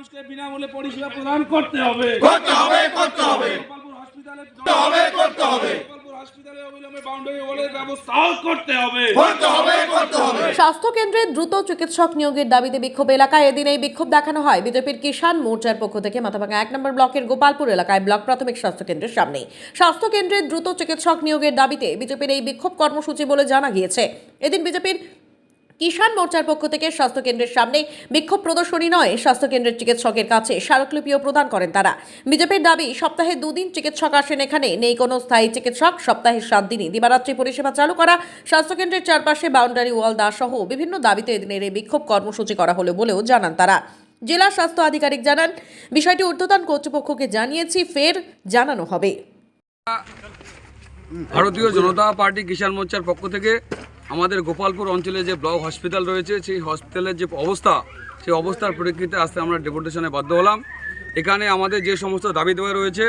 মানুষকে বিনামূল্যে পরিষেবা প্রদান করতে হবে। করতে হবে করতে হবে। গোপালপুর হসপিটালে করতে হবে করতে হবে। হসপিটালে অবিলম্বে বাউন্ডারি ওয়ালের ব্যবস্থাও করতে হবে। করতে হবে করতে হবে। স্বাস্থ্য কেন্দ্রে দ্রুত চিকিৎসক নিয়োগের দাবিতে বিক্ষোভ এলাকায় এদিন এই বিক্ষোভ দেখানো হয়। বিজেপির কিষাণ মোর্চার পক্ষ থেকে মাথাভাঙা এক নম্বর ব্লকের গোপালপুর এলাকায় ব্লক প্রাথমিক স্বাস্থ্য কেন্দ্রের সামনে। স্বাস্থ্য কেন্দ্রে দ্রুত চিকিৎসক নিয়োগের দাবিতে বিজেপির এই বিক্ষোভ কর্মসূচি বলে জানা গিয়েছে। এদিন বিজেপির কিষাণ মোর্চার পক্ষ থেকে স্বাস্থ্য কেন্দ্রের সামনে বিক্ষোভ প্রদর্শনী নয়। স্বাস্থ্য কেন্দ্রের চিকিৎসকের কাছে স্মারকলিপিও প্রদান করেন তারা। বিজেপির দাবি, সপ্তাহে দুদিন চিকিৎসক আসেন এখানে। নেই কোনো স্থায়ী চিকিৎসক। সপ্তাহে সাত দিনই দিবারাত্রি পরিষেবা চালু করা। স্বাস্থ্যকেন্দ্রের চারপাশে বাউন্ডারি ওয়াল দেওয়া সহ বিভিন্ন দাবিতে এদিনের এই বিক্ষোভ কর্মসূচি করা হলো বলেও জানান তারা। জেলা স্বাস্থ্য আধিকারিক জানান, বিষয়টি ঊর্ধ্বতন কর্তৃপক্ষকে জানিয়েছি, ফের জানানো হবে। ভারতীয় জনতা পার্টি কিষাণ মোর্চার পক্ষ থেকে আমাদের গোপালপুর অঞ্চলে যে ব্লক হসপিটাল রয়েছে, সেই হসপিটালের যে অবস্থা, সেই অবস্থার পরিপ্রেক্ষিতে আসতে আমরা ডেপুটেশনে বাধ্য হলাম। এখানে আমাদের যে সমস্ত দাবি দেওয়া রয়েছে,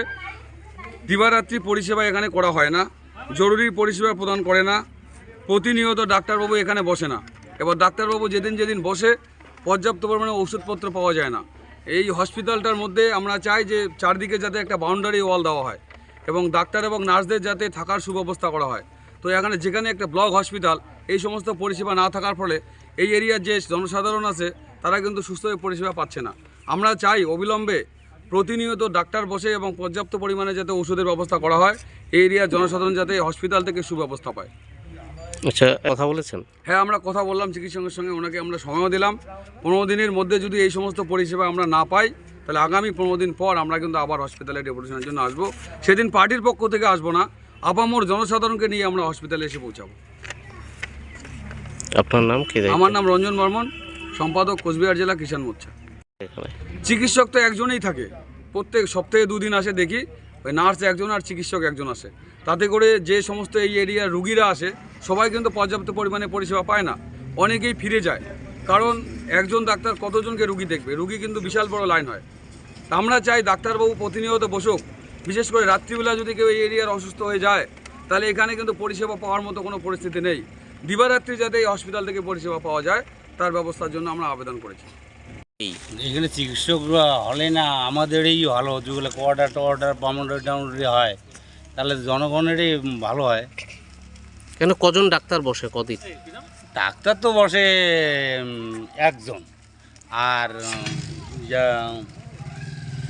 দিবারাত্রি পরিষেবা এখানে করা হয় না, জরুরি পরিষেবা প্রদান করে না, প্রতিনিয়ত ডাক্তারবাবু এখানে বসে না। এবার ডাক্তারবাবু যেদিন যেদিন বসে, পর্যাপ্ত পরিমাণে ওষুধপত্র পাওয়া যায় না। এই হসপিটালটার মধ্যে আমরা চাই যে চারদিকে যাতে একটা বাউন্ডারি ওয়াল দেওয়া হয় এবং ডাক্তার এবং নার্সদের যাতে থাকার সুব্যবস্থা করা হয়। তো এখানে যেখানে একটা ব্লক হসপিটাল এই সমস্ত পরিষেবা না থাকার ফলে এই এরিয়ার যে জনসাধারণ আছে তারা কিন্তু সুস্থভাবে পরিষেবা পাচ্ছে না। আমরা চাই অবিলম্বে প্রতিনিয়ত ডাক্তার বসে এবং পর্যাপ্ত পরিমাণে যাতে ওষুধের ব্যবস্থা করা হয় এই এরিয়ার জনসাধারণ যাতে হসপিটাল থেকে সুব্যবস্থা পায়। আচ্ছা কথা বলেছেন? হ্যাঁ আমরা কথা বললাম চিকিৎসকের সঙ্গে ওনাকে আমরা সময়ও দিলাম। পনেরো দিনের মধ্যে যদি এই সমস্ত পরিষেবা আমরা না পাই তাহলে আগামী পনেরো দিন পর আমরা কিন্তু আবার হসপিটালে ডেপুটেশনের জন্য আসব। সেদিন পার্টির পক্ষ থেকে আসব না আপামর জনসাধারণকে নিয়ে আমরা হসপিটালে এসে পৌঁছাবো। আপনার নাম কি আমার নাম রঞ্জন বর্মন সম্পাদক কোচবিহার জেলা কিষাণ মোর্চা। চিকিৎসক তো একজনেই থাকে। প্রত্যেক সপ্তাহে দুদিন আসে দেখি ওই নার্স একজন আর চিকিৎসক একজন আসে। তাতে করে যে সমস্ত এই এরিয়ার রুগীরা আসে সবাই কিন্তু পর্যাপ্ত পরিমাণে পরিষেবা পায় না। অনেকেই ফিরে যায়। কারণ একজন ডাক্তার কতজনকে রুগী দেখবে? রুগী কিন্তু বিশাল বড় লাইন হয়। আমরা চাই ডাক্তারবাবু প্রতিনিয়ত বসুক। বিশেষ করে রাত্রিবেলা যদি কেউ এই এরিয়ার অসুস্থ হয়ে যায় তাহলে এখানে কিন্তু পরিষেবা পাওয়ার মতো কোনো পরিস্থিতি নেই। দিবারাত্রি যাতে এই হসপিটাল থেকে পরিষেবা পাওয়া যায় তার ব্যবস্থার জন্য আমরা আবেদন করেছি। এখানে চিকিৎসকরা হলে না আমাদেরই ভালো যেগুলো কোয়ার্টার টোয়ার্টার বাউন্ডারি টাউন্ডারি হয় তাহলে জনগণেরই ভালো হয়। কেন কজন ডাক্তার বসে কদিন? ডাক্তার তো বসে একজন। আর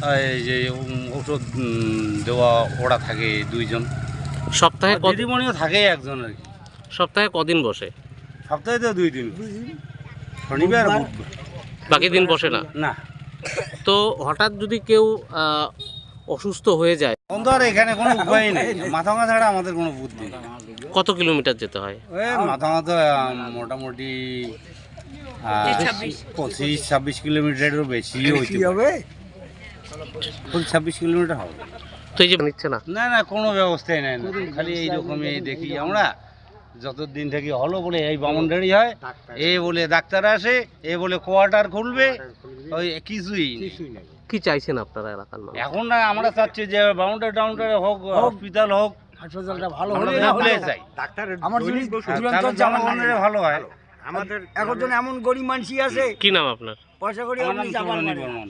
যা- এই যে উম, ওষুধ দেওয়া ওরা থাকে দুইজন। সপ্তাহে দিদিমণিও থাকে একজন আর কি। সপ্তাহে কদিন বসে? সপ্তাহে তো দুই দিন। শনিবার বাকি দিন বসে না? না। তো হঠাৎ যদি কেউ অসুস্থ হয়ে যায় তখন তো আর এখানে কোনো উপায় নেই। মাথা মাথা ছাড়া আমাদের কোনো বুদ্ধি নেই। কত কিলোমিটার যেতে হয়? ওই মাথা মাথা মোটামুটি পঁচিশ ছাব্বিশ। কিলোমিটারেরও বেশি হইতে হবে? পঁচিশ ছাব্বিশ কিলোমিটার হবে। তো এই যে নিচ্ছে না? না না কোনো ব্যবস্থাই নেই না। খালি এইরকমই দেখি আমরা। যতদিন থেকে হলো বলে এই বামনডারি হয় এ বলে ডাক্তার আসে এ বলে কোয়ার্টার খুলবে ওই কিছুই কি চাইছেন আপনারা এলাকার মানুষ? এখন না আমরা চাচ্ছি যে বাউন্ডারি টাউন্ডারি হোক হসপিটাল হোক হাসপাতালটা ভালো হলে না হলে চাই। আমার যদি আর দুরন্ত তাহলে ভালো হয়। আমাদের এখন এমন গরিব মানুষই আছে কি নাম আপনার? পয়সা করে আমার নাম